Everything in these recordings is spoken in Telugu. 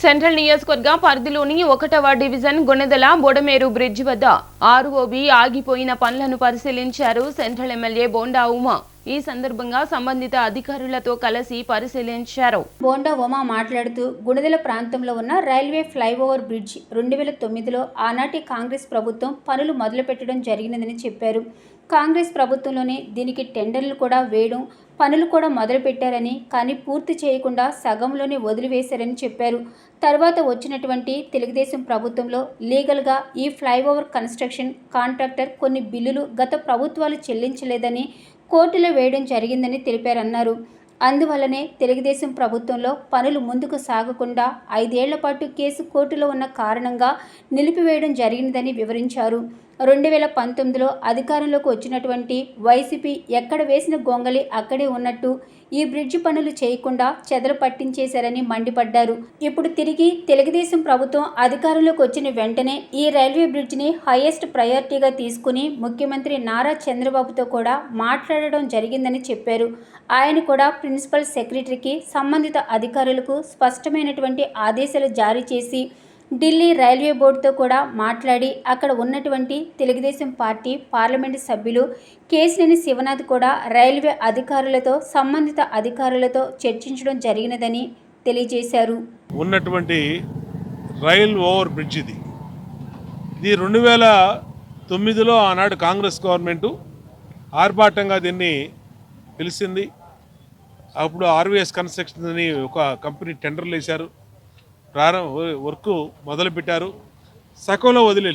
సెంట్రల్ నియోజకవర్గ పరిధిలోని ఒకటవ డివిజన్ గొనెదల బొడమేరు బ్రిడ్జ్ వద్ద ఆర్ఓబి ఆగిపోయిన పనులను పరిశీలించారు సెంట్రల్ ఎమ్మెల్యే బోండా ఉమా. ఈ సందర్భంగా సంబంధిత అధికారులతో కలిసి పరిశీలించారు. బోండా ఉమా మాట్లాడుతూ గుణదల ప్రాంతంలో ఉన్న రైల్వే ఫ్లైఓవర్ బ్రిడ్జ్ రెండు వేల తొమ్మిదిలో ఆనాటి కాంగ్రెస్ ప్రభుత్వం పనులు మొదలుపెట్టడం జరిగినదని చెప్పారు. కాంగ్రెస్ ప్రభుత్వంలోనే దీనికి టెండర్లు కూడా వేయడం పనులు కూడా మొదలుపెట్టారని కానీ పూర్తి చేయకుండా సగంలోనే వదిలివేశారని చెప్పారు. తర్వాత వచ్చినటువంటి తెలుగుదేశం ప్రభుత్వంలో లీగల్గా ఈ ఫ్లైఓవర్ కన్స్ట్రక్షన్ కాంట్రాక్టర్ కొన్ని బిల్లులు గత ప్రభుత్వాలు చెల్లించలేదని కోర్టులో వేయడం జరిగిందని తెలిపారన్నారు. అందువల్లనే తెలుగుదేశం ప్రభుత్వంలో పనులు ముందుకు సాగకుండా ఐదేళ్ళ పాటు కేసు కోర్టులో ఉన్న కారణంగా నిలిపివేయడం జరిగిందని వివరించారు. రెండు వేల పంతొమ్మిదిలో అధికారంలోకి వచ్చినటువంటి వైసీపీ ఎక్కడ వేసిన గొంగలి అక్కడే ఉన్నట్టు ఈ బ్రిడ్జి పనులు చేయకుండా చెదలు పట్టించేశారని మండిపడ్డారు. ఇప్పుడు తిరిగి తెలుగుదేశం ప్రభుత్వం అధికారంలోకి వచ్చిన వెంటనే ఈ రైల్వే బ్రిడ్జిని హైయెస్ట్ ప్రయారిటీగా తీసుకుని ముఖ్యమంత్రి నారా చంద్రబాబుతో కూడా మాట్లాడడం జరిగిందని చెప్పారు. ఆయన కూడా ప్రిన్సిపల్ సెక్రటరీకి సంబంధిత అధికారులకు స్పష్టమైనటువంటి ఆదేశాలు జారీ చేసి ఢిల్లీ రైల్వే బోర్డుతో కూడా మాట్లాడి అక్కడ ఉన్నటువంటి తెలుగుదేశం పార్టీ పార్లమెంటు సభ్యులు కేసినేని శివనాథ్ కూడా రైల్వే అధికారులతో సంబంధిత అధికారులతో చర్చించడం జరిగినదని తెలియజేశారు. ఉన్నటువంటి రైల్ ఓవర్ బ్రిడ్జ్ ఇది. ఇది రెండు వేల తొమ్మిదిలో ఆనాడు కాంగ్రెస్ గవర్నమెంటు ఆర్భాటంగా దీన్ని పిలిచింది. అప్పుడు ఆర్వీఎస్ కన్స్ట్రక్షన్ అని ఒక కంపెనీ టెండర్లు వేశారు. ప్రారంభ వర్క్ మొదలుపెట్టారు. సగంలో వదిలి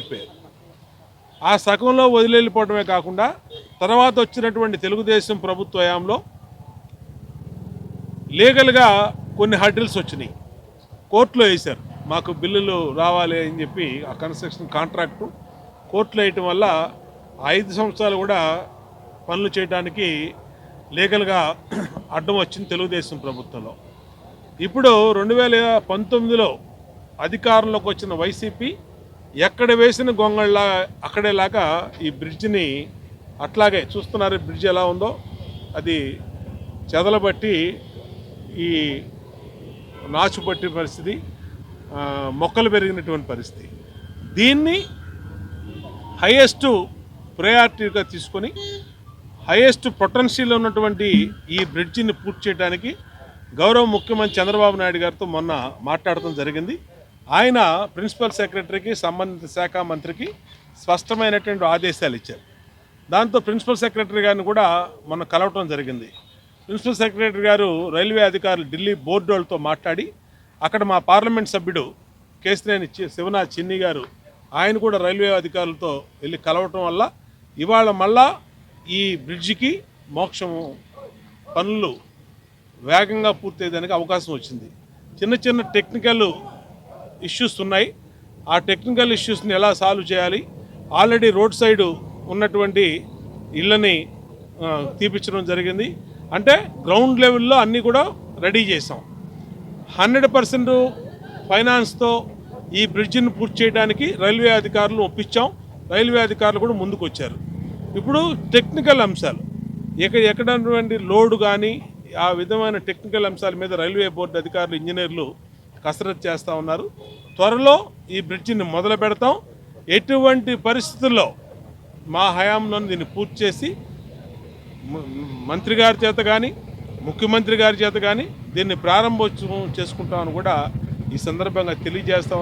ఆ సగంలో వదిలి కాకుండా తర్వాత వచ్చినటువంటి తెలుగుదేశం ప్రభుత్వ హయాంలో లీగల్గా కొన్ని హర్డిల్స్ వచ్చినాయి. కోర్టులో వేశారు. మాకు బిల్లులు రావాలి అని చెప్పి ఆ కన్స్ట్రక్షన్ కాంట్రాక్టు కోర్టులో వేయటం వల్ల ఐదు సంవత్సరాలు కూడా పనులు చేయడానికి లీగల్గా అడ్డం వచ్చింది తెలుగుదేశం ప్రభుత్వంలో. ఇప్పుడు రెండు వేల పంతొమ్మిదిలో అధికారంలోకి వచ్చిన వైసీపీ ఎక్కడ వేసిన గొంగళ్ళ అక్కడేలాగా ఈ బ్రిడ్జిని అట్లాగే చూస్తున్నారు. బ్రిడ్జ్ ఎలా ఉందో అది చెదలబట్టి ఈ నాచుపట్టి పరిస్థితి మొక్కలు పెరిగినటువంటి పరిస్థితి. దీన్ని హైయెస్ట్ ప్రయారిటీగా తీసుకొని హైయెస్ట్ పొటెన్షియల్ ఉన్నటువంటి ఈ బ్రిడ్జిని పూర్తి చేయడానికి గౌరవ ముఖ్యమంత్రి చంద్రబాబు నాయుడు గారితో మొన్న మాట్లాడటం జరిగింది. ఆయన ప్రిన్సిపల్ సెక్రటరీకి సంబంధిత శాఖ మంత్రికి స్పష్టమైనటువంటి ఆదేశాలు ఇచ్చారు. దాంతో ప్రిన్సిపల్ సెక్రటరీ గారిని కూడా మొన్న కలవటం జరిగింది. ప్రిన్సిపల్ సెక్రటరీ గారు రైల్వే అధికారులు ఢిల్లీ బోర్డు మాట్లాడి అక్కడ మా పార్లమెంట్ సభ్యుడు కేసినేని చి- శివనాథ్ చిన్ని గారు ఆయన కూడా రైల్వే అధికారులతో వెళ్ళి కలవటం వల్ల ఇవాళ మళ్ళా ఈ బ్రిడ్జికి మోక్షము పనులు వేగంగా పూర్తయ్యేదానికి అవకాశం వచ్చింది. చిన్న చిన్న టెక్నికల్ ఇష్యూస్ ఉన్నాయి. ఆ టెక్నికల్ ఇష్యూస్ని ఎలా సాల్వ్ చేయాలి? ఆల్రెడీ రోడ్ సైడు ఉన్నటువంటి ఇళ్ళని తీపించడం జరిగింది. అంటే గ్రౌండ్ లెవెల్లో అన్నీ కూడా రెడీ చేసాం హండ్రెడ్ పర్సెంట్ ఫైనాన్స్తో ఈ బ్రిడ్జిని పూర్తి చేయడానికి రైల్వే అధికారులు ఒప్పించాం. రైల్వే అధికారులు కూడా ముందుకు వచ్చారు ఇప్పుడు టెక్నికల్ అంశాలు. ఎక్కడ ఎక్కడటువంటి లోడ్ కానీ ఆ విధమైన టెక్నికల్ అంశాల మీద రైల్వే బోర్డు అధికారులు ఇంజనీర్లు కసరత్తు చేస్తూ ఉన్నారు. త్వరలో ఈ బ్రిడ్జిని మొదలు పెడతాం. ఎటువంటి పరిస్థితుల్లో మా హయాంలో దీన్ని పూర్తి చేసి మంత్రి గారి చేత కానీ ముఖ్యమంత్రి గారి చేత కానీ దీన్ని ప్రారంభోత్సవం చేసుకుంటామని కూడా ఈ సందర్భంగా తెలియజేస్తాం